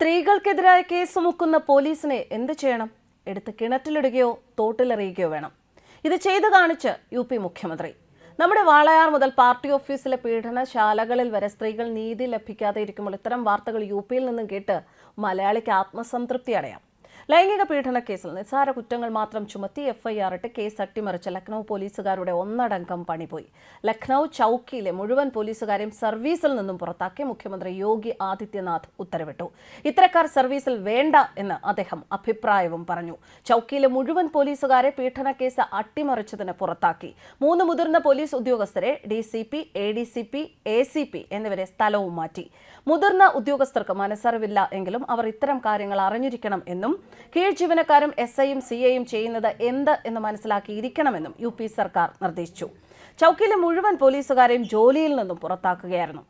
സ്ത്രീകൾക്കെതിരായ കേസ് മുക്കുന്ന പോലീസിനെ എന്ത് ചെയ്യണം? എടുത്ത് കിണറ്റിലിടുകയോ തോട്ടിലെറിയുകയോ വേണം. ഇത് ചെയ്തു കാണിച്ച് യു പി മുഖ്യമന്ത്രി. നമ്മുടെ വാളയാർ മുതൽ പാർട്ടി ഓഫീസിലെ പീഡനശാലകളിൽ വരെ സ്ത്രീകൾ നീതി ലഭിക്കാതെ ഇരിക്കുമ്പോൾ ഇത്തരം വാർത്തകൾ യു പിയിൽ നിന്നും കേട്ട് മലയാളിക്ക് ആത്മസംതൃപ്തി അടയാം. ലൈംഗിക പീഡന കേസിൽ നിസ്സാര കുറ്റങ്ങൾ മാത്രം ചുമത്തി എഫ്ഐആർ ഇട്ട് കേസ് അട്ടിമറിച്ച ലക്നൌ പോലീസുകാരുടെ ഒന്നടങ്കം പണിപോയി ലക്നൌ ചൌക്കിയിലെ മുഴുവൻ പോലീസുകാരെയും സർവീസിൽ നിന്നും പുറത്താക്കി മുഖ്യമന്ത്രി യോഗി ആദിത്യനാഥ് ഉത്തരവിട്ടു. ഇത്തരക്കാർ സർവീസിൽ വേണ്ട എന്ന് അദ്ദേഹം അഭിപ്രായവും പറഞ്ഞു. ചൌക്കിയിലെ മുഴുവൻ പോലീസുകാരെ പീഡന കേസ് അട്ടിമറിച്ചതിന് പുറത്താക്കി. മൂന്ന് മുതിർന്ന പോലീസ് ഉദ്യോഗസ്ഥരെ D C P A D C P A C P എന്നിവരെ സ്ഥലവും മാറ്റി. മുതിർന്ന ഉദ്യോഗസ്ഥർക്ക് മനസ്സറിവില്ല എങ്കിലും അവർ ഇത്തരം കാര്യങ്ങൾ അറിഞ്ഞിരിക്കണം എന്നും കീഴ് ജീവനക്കാരും എസ് ഐയും സി ഐയും ചെയ്യുന്നത് എന്ത് എന്ന് മനസ്സിലാക്കിയിരിക്കണമെന്നും യു പി സർക്കാർ നിർദ്ദേശിച്ചു. ചൌക്കിയിലെ മുഴുവൻ പോലീസുകാരെയും ജോലിയിൽ നിന്നും പുറത്താക്കുകയായിരുന്നു.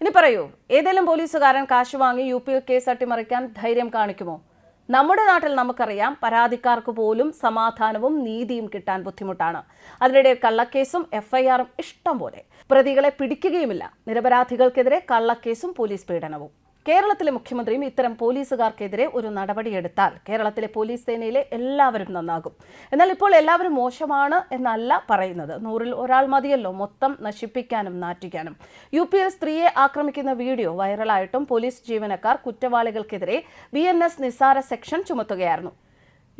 ഇനി പറയൂ ഏതെങ്കിലും പോലീസുകാരൻ കാശ് വാങ്ങി യു പിയിൽ കേസ് അട്ടിമറിക്കാൻ ധൈര്യം കാണിക്കുമോ? നമ്മുടെ നാട്ടിൽ നമുക്കറിയാം പരാതിക്കാർക്ക് പോലും സമാധാനവും നീതിയും കിട്ടാൻ ബുദ്ധിമുട്ടാണ്. അതിനിടെ കള്ളക്കേസും എഫ്ഐആറും ഇഷ്ടം പോലെ. പ്രതികളെ പിടിക്കുകയുമില്ല. നിരപരാധികൾക്കെതിരെ കള്ളക്കേസും പോലീസ് പീഡനവും. കേരളത്തിലെ മുഖ്യമന്ത്രിയും ഇത്തരം പോലീസുകാർക്കെതിരെ ഒരു നടപടിയെടുത്താൽ കേരളത്തിലെ പോലീസ് സേനയിലെ എല്ലാവരും നന്നാകും. എന്നാൽ ഇപ്പോൾ എല്ലാവരും മോശമാണ് എന്നല്ല പറയുന്നത്. നൂറിൽ ഒരാൾ മതിയല്ലോ മൊത്തം നശിപ്പിക്കാനും നാറ്റിക്കാനും. യു പിയിൽ സ്ത്രീയെ ആക്രമിക്കുന്ന വീഡിയോ വൈറലായിട്ടും പോലീസ് ജീവനക്കാർ കുറ്റവാളികൾക്കെതിരെ ബി എൻ എസ് നിസാര സെക്ഷൻ ചുമത്തുകയായിരുന്നു.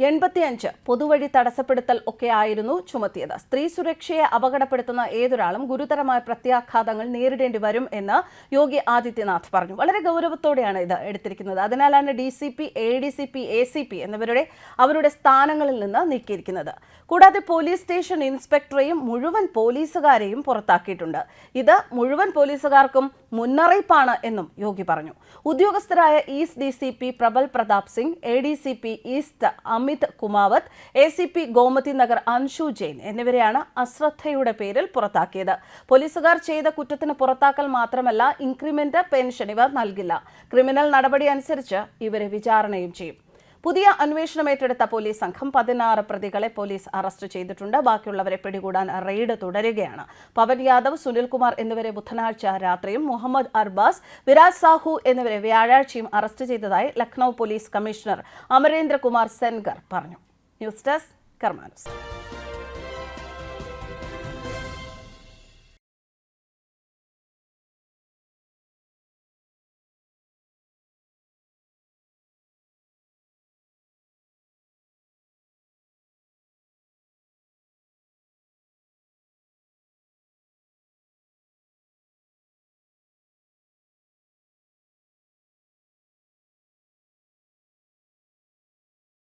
എൺപത്തിയഞ്ച് പൊതുവഴി തടസ്സപ്പെടുത്തൽ ഒക്കെ ആയിരുന്നു ചുമത്തിയത്. സ്ത്രീ സുരക്ഷയെ അപകടപ്പെടുത്തുന്ന ഏതൊരാളും ഗുരുതരമായ പ്രത്യാഘാതങ്ങൾ നേരിടേണ്ടി വരും എന്ന് യോഗി ആദിത്യനാഥ് പറഞ്ഞു. വളരെ ഗൗരവത്തോടെയാണ് ഇത് എടുത്തിരിക്കുന്നത്. അതിനാലാണ് D C P A D C P A C P എന്നിവരുടെ അവരുടെ സ്ഥാനങ്ങളിൽ നിന്ന് നീക്കിയിരിക്കുന്നത്. കൂടാതെ പോലീസ് സ്റ്റേഷൻ ഇൻസ്പെക്ടറെയും മുഴുവൻ പോലീസുകാരെയും പുറത്താക്കിയിട്ടുണ്ട്. ഇത് മുഴുവൻ പോലീസുകാർക്കും മുന്നറിയിപ്പാണ് എന്നും യോഗി പറഞ്ഞു. ഉദ്യോഗസ്ഥരായ east D C P Prabal Pratap Singh A D C P east Amit Kumawat A C P Gomti Nagar Anshu Jain എന്നിവരെയാണ് അശ്രദ്ധയുടെ പേരിൽ പുറത്താക്കിയത്. പോലീസുകാർ ചെയ്ത കുറ്റത്തിന് പുറത്താക്കൽ മാത്രമല്ല ഇൻക്രിമെന്റ് പെൻഷൻ ഇവ നൽകില്ല. ക്രിമിനൽ നടപടി അനുസരിച്ച് ഇവരെ വിചാരണയും ചെയ്യും. പുതിയ അന്വേഷണം ഏറ്റെടുത്ത പോലീസ് സംഘം പതിനാറ് പ്രതികളെ പോലീസ് അറസ്റ്റ് ചെയ്തിട്ടുണ്ട്. ബാക്കിയുള്ളവരെ പിടികൂടാൻ റെയ്ഡ് തുടരുകയാണ്. പവൻ യാദവ് സുനിൽകുമാർ എന്നിവരെ ബുധനാഴ്ച രാത്രിയും മുഹമ്മദ് അർബാസ് വിരാജ് സാഹു എന്നിവരെ വ്യാഴാഴ്ചയും അറസ്റ്റ് ചെയ്തതായി ലക്നൌ പോലീസ് കമ്മീഷണർ അമരേന്ദ്രകുമാർ സെൻഗർ പറഞ്ഞു. News desk കർമാനസ്.